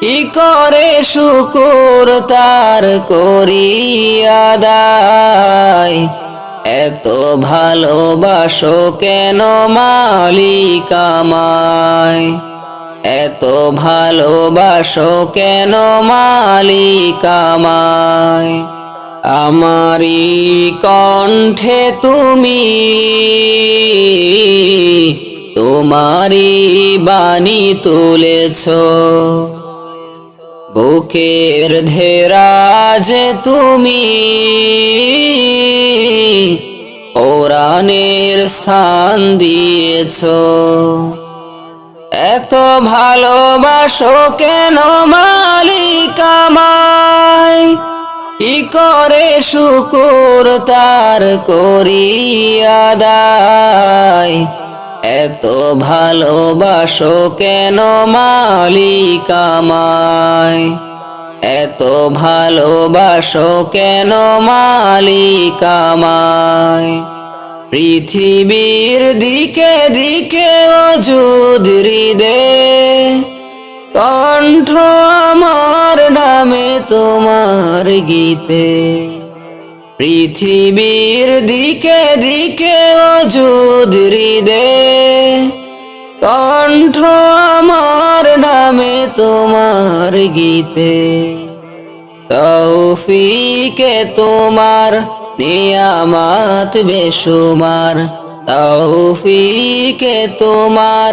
কি করে শুকুর তার করি আদায়। এত ভালোবাসো কেন মালিক আমায়? এত ভালোবাসো কেন মালিক আমায়? আমারি কণ্ঠে তুমি তোমারি বাণী তুলেছ। বুকের ধেরাজ তুমি ওরানের স্থান দিয়েছ। এত ভালোবাসো কেন মালিক কি করে শুকুর তার করি আদায়? এত ভালোবাসো কেন মালিক আমায়? এত ভালোবাসো কেন মালিক আমায়? পৃথিবীর দিকে দিকে অযুদ হৃদে কণ্ঠ আমার নামে তোমার গীতে পৃথিবীর দিকে দিকে অযুদ হৃদে কণ্ঠ আমার নামে তোমার গীতে, তৌফিকে তোমার নিয়ামাত বেশুমার, তৌফিকে তোমার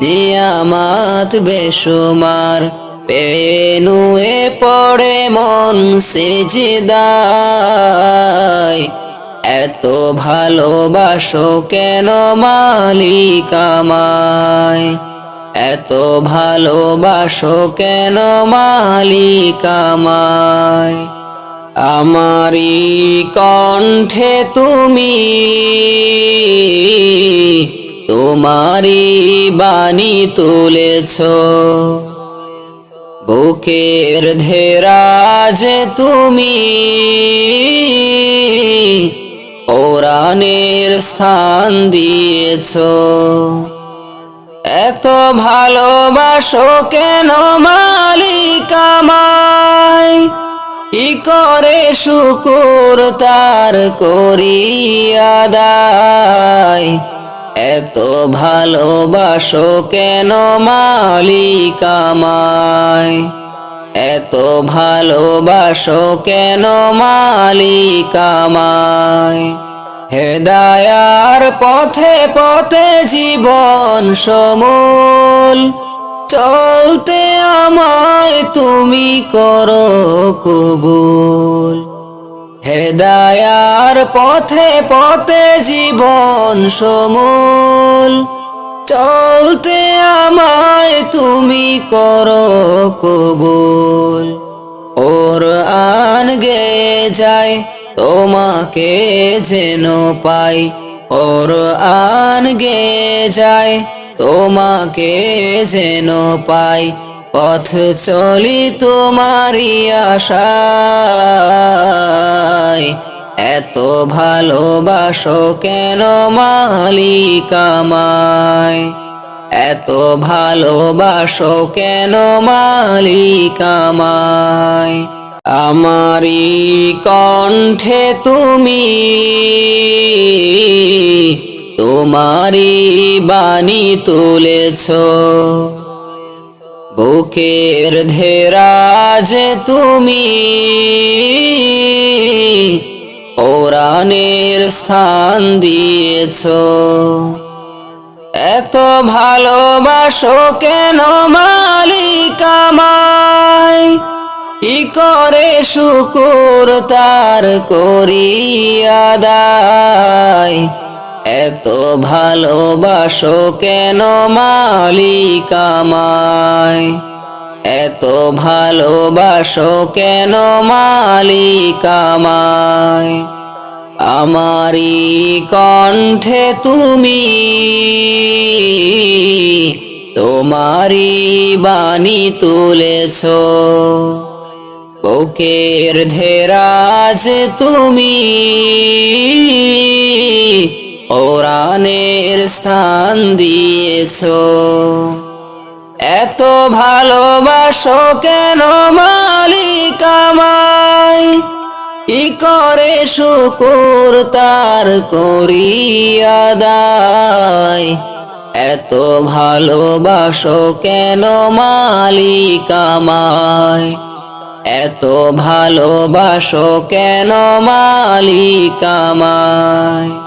নিয়ামাত বেশুমার। পেনুয়ে পড়ে মন সেজদায়। এত ভালোবাসো কেন মালিক আমায়? এত ভালোবাসো কেন মালিক আমায়? আমারি কণ্ঠে তুমি তোমারি বাণী তুলেছ। বুকের ধেরাজ তুমি, কোরআনের স্থান দিয়েছ। এত ভালোবাসো কেন মালিক আমায়? কি করে শুকুর তার করি আদায়? এত ভালোবাসো কেন মালিক আমায়? এত ভালোবাসো কেন মালিক আমায়? হেদায়ার পথে পথে জীবন সমূল, চলতে আমায় তুমি করো কবুল। হেদায়ার পথে পথে জীবন সমূল, চলতে আমায় তুমি করো কবুল। ওর আন গে যায় তোমাকে যেন পাই। ওর আন গে যায় তোমাকে যেন পাই। পথ চলি তোমারি এত ভালোবাসো কেন মালিক আমায়? এত ভালোবাসো কেন মালিক আমায়? আমারি কণ্ঠে তুমি তোমারি বাণী তুলেছ। বুকের ধেরাজ তুমি কোরআনের স্থান দিয়েছ। এত ভালোবাসো কেন মালিক কি করে শুকুর তার করি আদায়? এত ভালোবাসো কেন মালিক আমায়? এত ভালোবাসো কেন মালিক আমায় আমারি কণ্ঠে তুমি তোমারি বাণী তুলেছ। বুকের ধেরাজ তুমি ওরানের স্থান দিয়েছ। এত ভালোবাসো কেন মালিক আমায়? কি করে শুকুর তার দায় এত ভালোবাসো কেন মালিক আমায়? এত ভালোবাসো কেন মালিক আমায়?